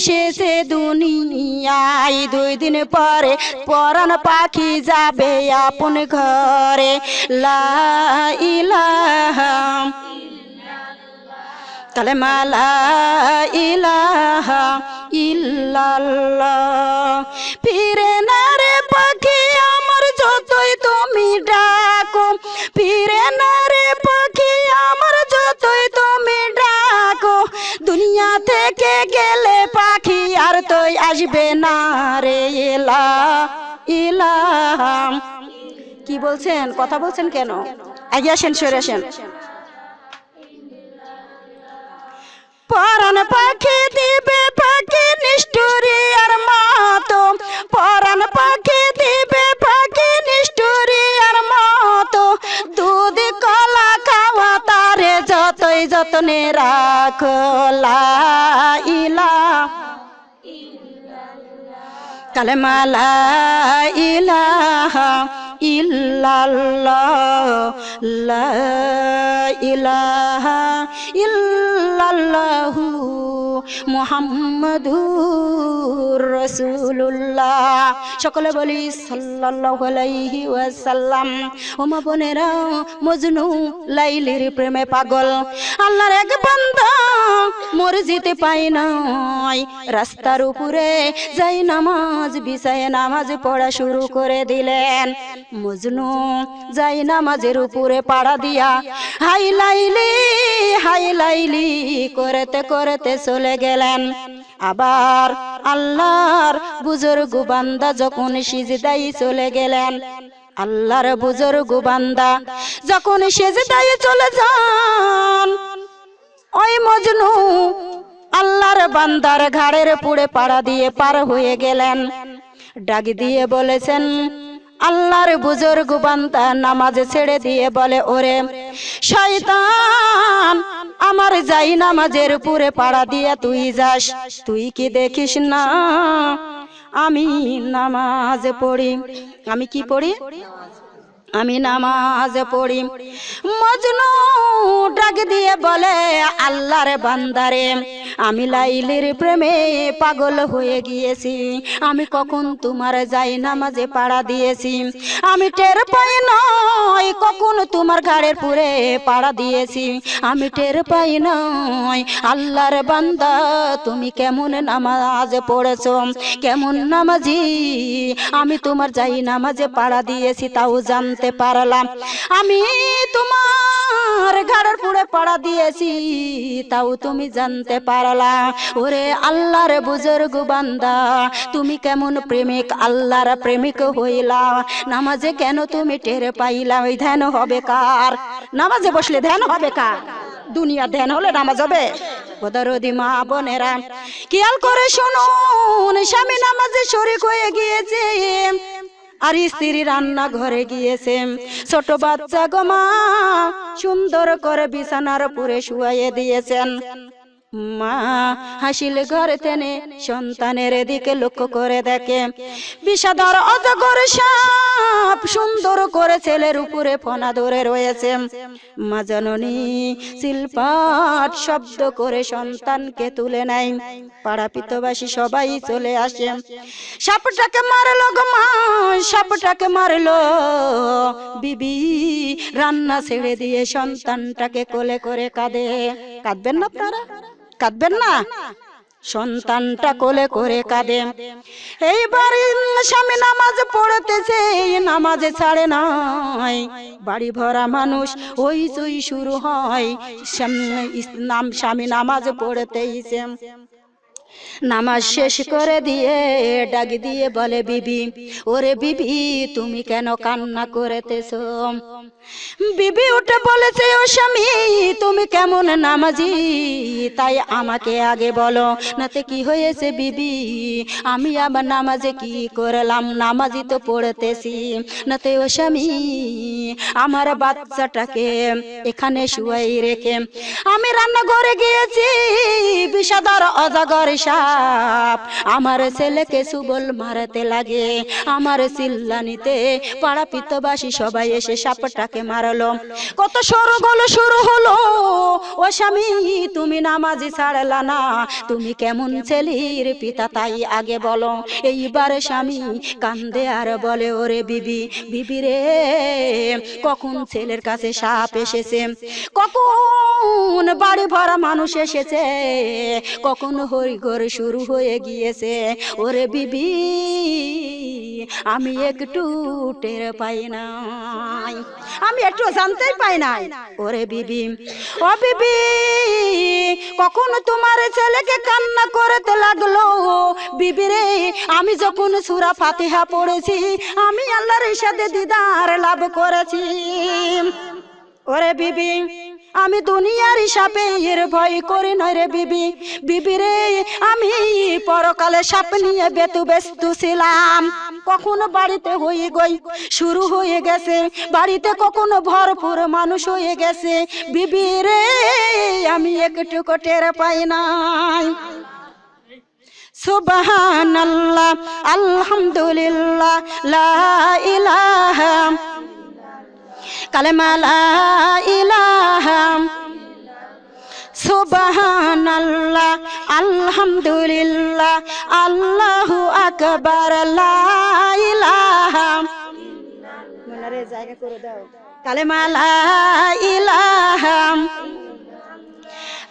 এসেছে দুনিয়ায়, দুই দিন পরে পরান পাখি যাবে আপন ঘরে। লা ইলাহা মালা ইলাহা ইল্লাল্লাহ। ফিরে আসবে না রে ইলা ইলাহা কি বলছেন? কথা বলছেন কেন? আগে আসেন, সরে আসেন। পরাণ পাখি দিবে পাখি নিষ্ঠুরি আর মাতো। পরাণ পাখি দিবে পাখি নিষ্ঠুরি আর মাতো। দুধ, কলা খাওয়া তারে যতই যতনে রাখলা ইলা kalma la ilaha ইল্লাল্লাহ, লা ইলাহা ইল্লাল্লাহু মুহাম্মাদুর রাসূলুল্লাহ। সকলে বলি সাল্লাল্লাহু আলাইহি ওয়াসাল্লাম। ও মা বোনেরা, মজনু লাইলির প্রেমে পাগল। আল্লাহর এক বান্দা মসজিদে পাই নাই, রাস্তার উপরে যাই নামাজ, বিছায় নামাজ পড়া শুরু করে দিলেন। মজনু, যাই নামাজের উপরে পাড়া দিয়া, হাই লাইলি হাই লাইলি করতে করতে চলে গেলেন। আবার আল্লাহর বুজুর্গ বান্দা যখন সিজদাই চলে গেলেন, আল্লাহর বুজুর্গ বান্দা যখন সিজদাই চলে যান, ওই মজনু আল্লাহর বান্দার ঘাড়ের পুড়ে পাড়া দিয়ে পার হয়ে গেলেন। ডাক দিয়ে বলেছেন আল্লাহর বুজুর্গ বান্দা নামাজ ছেড়ে দিয়ে বলে, ওরে শয়তান, আমার যাই নামাজের পুরে পাড়া দিয়ে তুই যাস। তুই কি দেখিস না? আমি নামাজ পড়ি। আমি কি পড়ি? আমি নামাজ পড়ি। মজনু ডাক দিয়ে বলে, আল্লাহর বান্দারে, আমি লাইলির প্রেমে পাগল হয়ে গিয়েছি। আমি কখন তোমার যাই নামাজে পাড়া দিয়েছি। আমি টের পাই নয় কখন তোমার ঘাড়ের পুরে পাড়া দিয়েছি। আমি টের পাই নয় আল্লাহর বান্দা, তুমি কেমন নামাজ পড়েছ? কেমন নামাজি? আমি তোমার যাই নামাজে পাড়া দিয়েছি, তাও জানতে পারলাম। আমি তোমার ঘাড়ের পুড়ে পাড়া দিয়েছি, তাও তুমি জানতে পারলা। ওরে আল্লাহর বুজুর্গ বান্দা, তুমি কেমন প্রেমিক? আল্লাহর প্রেমিক হইলা। নামাজে কেন তুমি টের পাইলা? ওই ধ্যান হবে কার? নামাজে বসলে ধ্যান হবে কার? দুনিয়া ধ্যান হলে নামাজ হবে? মা বোনেরা, খেয়াল করে শুনুন, স্বামী নামাজে শরিক হয়ে গিয়েছে। আর স্ত্রী রান্না ঘরে গিয়েছে। ছোট বাচ্চা গোমা সুন্দর করে বিছানার পুরে শুয়াইয়ে দিয়েছেন। মা হাসিল ঘরে তেনে সন্তানের দিকে লক্ষ্য করে দেখে, বিষাদর অজগর সাপ সুন্দর করে ছেলের উপরে ফনা ধরে রয়েছে। মা জননী শিল্পাট শব্দ করে সন্তানকে তুলে নেয়। পাড়া পিতবাসী সবাই চলে আসে। সাপটাকে মারলো গো মা, সাপটাকে মারলো। বিবি রান্না ছেড়ে দিয়ে সন্তানটাকে কোলে করে কাঁদে। কাঁদবেন না আপনারা? কাঁদবেন না? সন্তানটা কোলে করে কাঁদে। এইবার স্বামী নামাজ পড়তেছে, নামাজে ছাড়ে নাই। বাড়ি ভরা মানুষ ওই চই শুরু হয়। নাম, স্বামী নামাজ পড়তেইছে। নামাজ শেষ করে দিয়ে ডাক দিয়ে বলে, বিবি, ওরে বিবি, তুমি কেন কান্না করেতেছ? বিবি উঠে বলেছে, ও স্বামী, তুমি কেমন নামাজি? তাই আমাকে আগে বলো, নাতে কি হয়েছে বিবি? আমি আবার নামাজে কি করলাম? নামাজি তো পড়তেছি। নাতে ও স্বামী, আমার বাচ্চাটাকে এখানে শুয়াই রেখে আমি রান্নাঘরে গিয়েছি, বিষাদর অজাগর সাপ আমার ছেলেকে সুবল মারতে লাগে। আমার চিল্লানিতে পাড়া পিতবাসী সবাই এসে সাপটাকে তাকে মারলো। কত সরু গলো শুরু হলো। ও স্বামী, তুমি নামাজি ছাড়লা না। তুমি কেমন ছেলের পিতা, তাই আগে বলো। এইবার স্বামী কান্দে আর বলে, ওরে বিবি বিবি রে, কখন ছেলের কাছে সাপ এসেছে? কখন বাড়ি ভরা মানুষ এসেছে? কখন হরিঘর শুরু হয়ে গিয়েছে? ওরে বিবি আমি একটু টের পাই নাই। আমি একটু জানতেই পাই নাই। ওরে বিবি, ও বিবি, কখন তোমার ছেলেকে কান্না করতে লাগল? বিবি রে, আমি যখন সুরা ফাতিহা পড়েছি, আমি আল্লাহর সাথে দিদার লাভ করেছি। ওরে বিবি আমি দুনিয়ার সাপে এর ভয় করি নয় রে বিবি। বিবি রে, আমি পরকালে সাপ নিয়ে বেতু ব্যস্ত ছিলাম। কখনো বাড়িতে হয়ে গই, শুরু হয়ে গেছে। বাড়িতে কখনো ভরপুর মানুষ হয়ে গেছে। বিবি রে, আমি একটু টের পাই নাই। সুবহানাল্লাহ, আলহামদুলিল্লাহ, লা ইলাহা সুবহানাল্লাহ আলহামদুলিল্লাহ আল্লাহু আকবার লা ইলাহা মনারে জায়গা করে দাও। কালেমা লা ইলাহা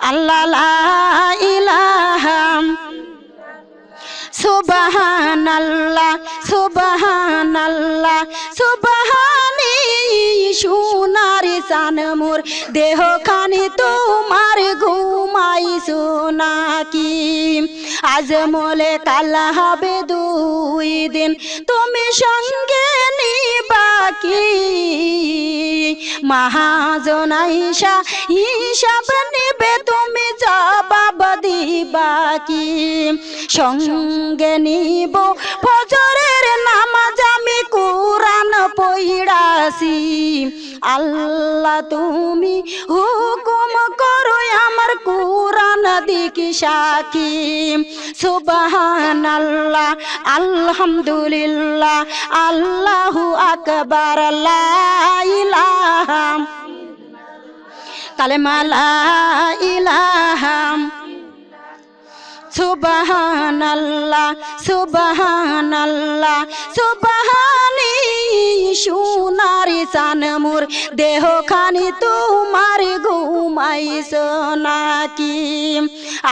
আল্লাহ সুবহানি সোনারি চান মোর। দেহ খানি তোমার ঘুমাই সোনাকি। আজ মলে কাল হবে দুই দিন, তুমি সঙ্গে নিবাকি। মহাজনাইশা হিসাব নিবে, তুমি জবাব দিবা কি সঙ্গে নিব ফজরের আল্লাহ, তুমি হুকুম করো আমার কোরআন দিকি সাকি সুবহান আল্লাহ আলহামদুলিল্লাহ, আল্লাহু আকবার, লা ইলাহা। কালেমা, লা ইলাহা। সুবহানাল্লাহ সুবহানাল্লাহ, সুবহানি সোনারি চান মোর দেহ খানি তোমার ঘুমাইছ নাকি?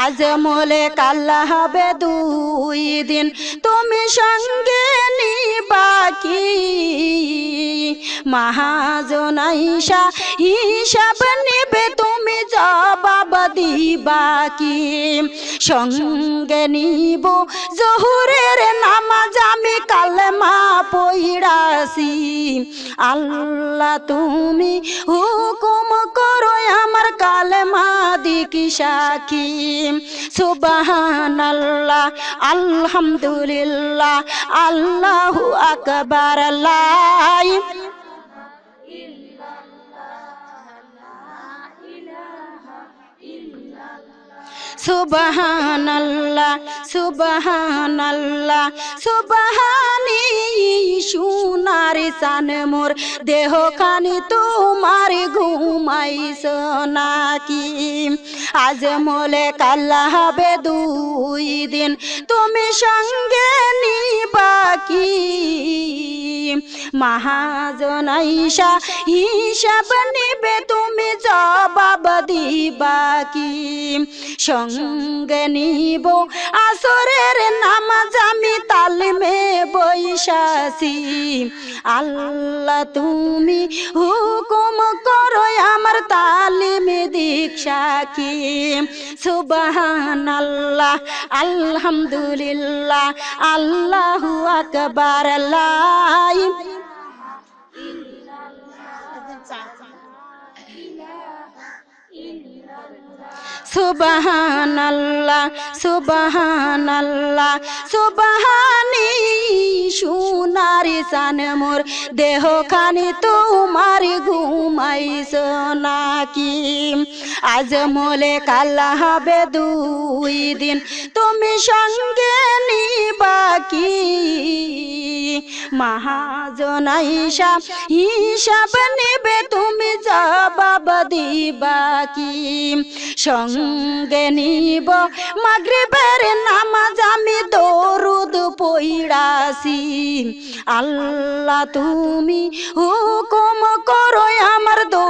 আজ মলে কাল্লা হবে দুই দিন, তুমি সঙ্গে নিবাকি মহাজনাইশা হিসাব নেবে তুমি জবাব দিবা কি? সঙ্গে নিব জহুরের নামাজ, আমি কালেমা পইড়াছি। আল্লাহ তুমি হুকুম করো আমার কালেমা দিকি সাকি সুবহানাল্লাহ, আলহামদুলিল্লাহ, আল্লাহু allahu akbar laay সুবহানাল্লাহ সুবহানাল্লাহ, সুবহানি সোনার চান মোর দেহ খানি তোমার ঘুমাইছ নাকি? আজ মলে কাল্লা হবে দুই দিন, তুমি সঙ্গে নিবাকি মহাজনাইশা হিসাব নিবে, তুমি জবাব দিবা কি? সঙ্গে নিব। আসরের নামাজ আমি তালিমে বৈশাসি। আল্লাহ তুমি হুকুম করো আমার তালিমে দীক্ষা কি? সুবহান আল্লাহ আলহামদুলিল্লাহ, আল্লাহু আকবার, লাই সুবহানাল্লাহ সুবহানাল্লাহ, সুবাহানি সোনারি চান মোর দেহ খানি তোমার ঘুমাইছ নাকি? আজ মলে কাল হবে দুই দিন, তুমি সঙ্গে নিবা কি? মহাজনা হিসাব হিসাব নেবে তুমি জবাব দিবা কি সঙ্গে নিব মাগরিবের নামাজ, আমি দরুদ পইড়াছি। আল্লাহ তুমি হুকুম করো আমার দো